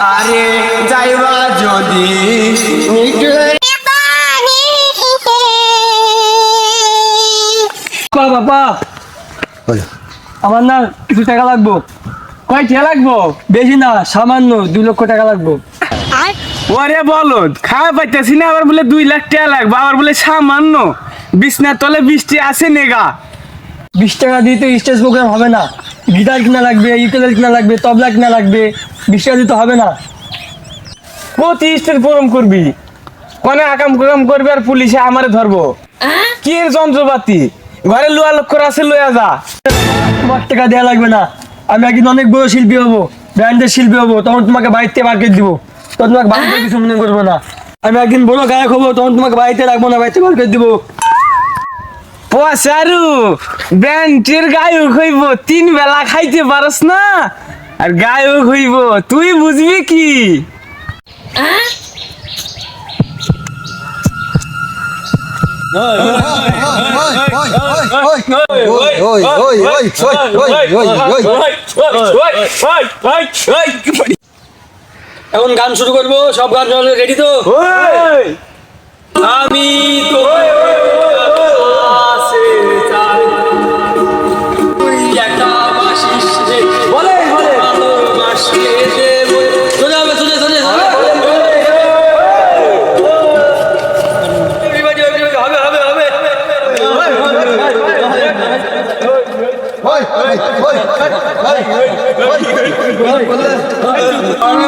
আরে যাইবা যদি বাবা বাবা আমার না কিছু টাকা লাগবো। কয় কে লাগবো? বেশি না সামান্য দুই লক্ষ টাকা লাগবো। ওরে বলদ খাওয়া পাইতেছি না আবার বলে দুই লাখ টাকা লাগবে আবার বলে সামান্য। বিছনার তলে বৃষ্টি আছে নেগা বিশ টাকা দিয়ে তো স্টেজ প্রোগ্রাম হবে না। গিটার কিনা লাগবে ইউকেলেল কিনা লাগবে তবলা কিনা লাগবে বিশ টাকা দিতে হবে না। প্রতি স্টেজ প্রোগ্রাম করবি। কোনে আকাম কুকাম করবি আর পুলিশে আমারে ধরবো। কি যন্ত্রপাতি? ঘরে লোয়া লক্ষ্য আছে লইয়া যা। তোমার টাকা দেওয়া লাগবে না। আমি একদিন অনেক বড় শিল্পী হব ব্র্যান্ডের শিল্পী হব তখন তোমাকে বাড়িতে মার্কেট দিব। তখন তোমাকে বাড়িতে কিছু মনে করব না। আমি একদিন বড় গায়ক হব তখন তোমাকে বাড়িতে রাখব না বাড়িতে মার্কেট দিব। পচারু ব্যান্ডের গায়ক হইব তিন বেলা খাইতে পারস না? আর গায়ক হইব তুই বুঝবি কি? এখন গান শুরু করব সব গান রেডি তো? আমি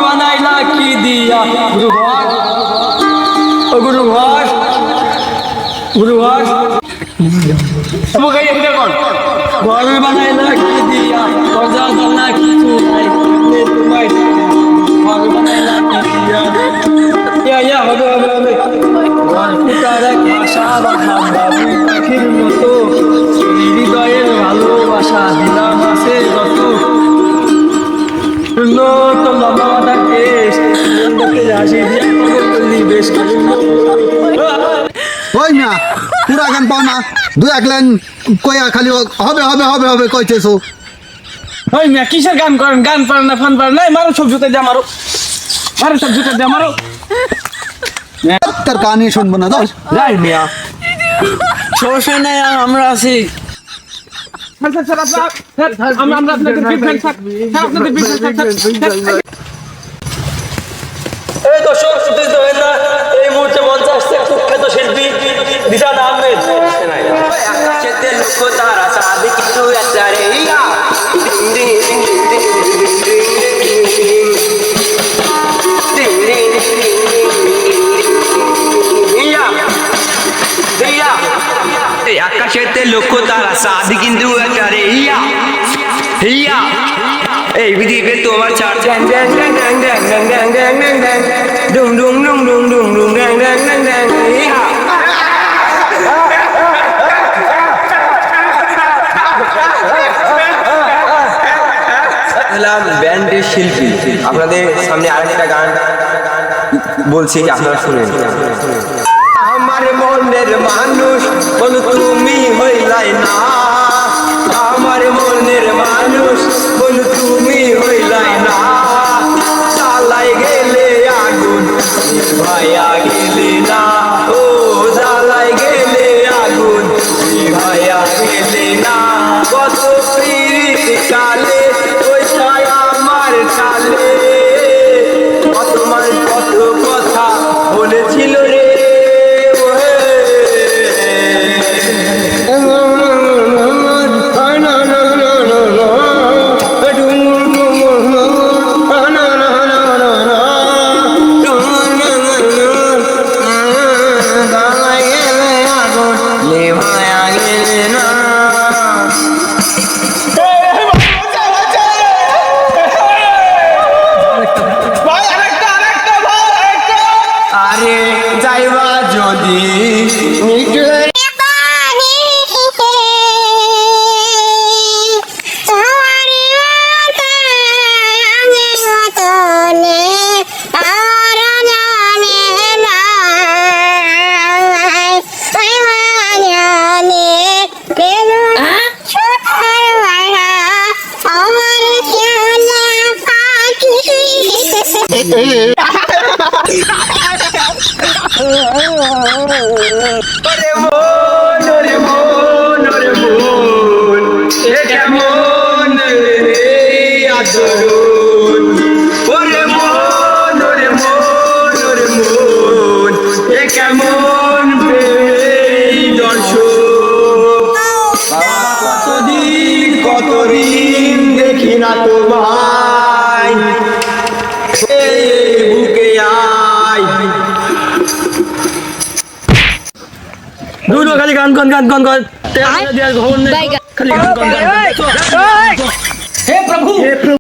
বানাইলা কি দিয়া গুরু ঘর ও গুরু ঘর গুরু ঘর বানাইলা কি দিয়া দরজা জানা কিছু নাই বেশ ওই না পুরা গান পাও না। দুই এক লাইন কইয়া খালি হবে হবে হবে হবে কইতেছো। ওই মিয়া কিসের গান করেন? গান পারেন না ফান পারেন নাই মারো সব জুতা দিয়ে মারো। মারো সব জুতা দিয়ে মারো। তার কানে শুনব না দোষ যাই মিয়া। সমস্যা নাই আমরা আছি। আমরা আপনাদের ডিং ডিং ডিং ডিং ডিং। ইয়া। ইয়া। এই আকাশেতে লক্ষ্য তারা চাঁদ কিন্তু একটা রে ইয়া ইয়া এই পৃথিবীতে তোমার চার ড্যাং ড্যাং ড্যাং ড্যাং ড্যাং ড্যাং ড্যাং ড্যাং ড্যাং ড্যাং ডুং ডুং ডুং ডুং ডুং ডুং ড্যাং ড্যাং ড্যাং ড্যাং হলাম ব্যান্ডের শিল্পী। আপনাদের সামনে আরেকটা গান বলছি আপনারা শুনেন। আমার মনের মানুষ, বল তুমি হইলাই না। আমার মনের মানুষ, বল তুমি হইলাই না। চালাই গেলে আগুন, ভাইয়া গেলে কাছে যাইবা যদি Yeah. ওরে মন ওরে মন ওরে মন, এ কেমন রে আদরুন ওরে মন ওরে মন ওরে মন, এ কেমন দর্শন? কতদিন কতদিন দেখি না তোমায়? দুটো খালি গান গান গান গান গান। খালি গান গান গান। Bye, guys. হে প্রভু।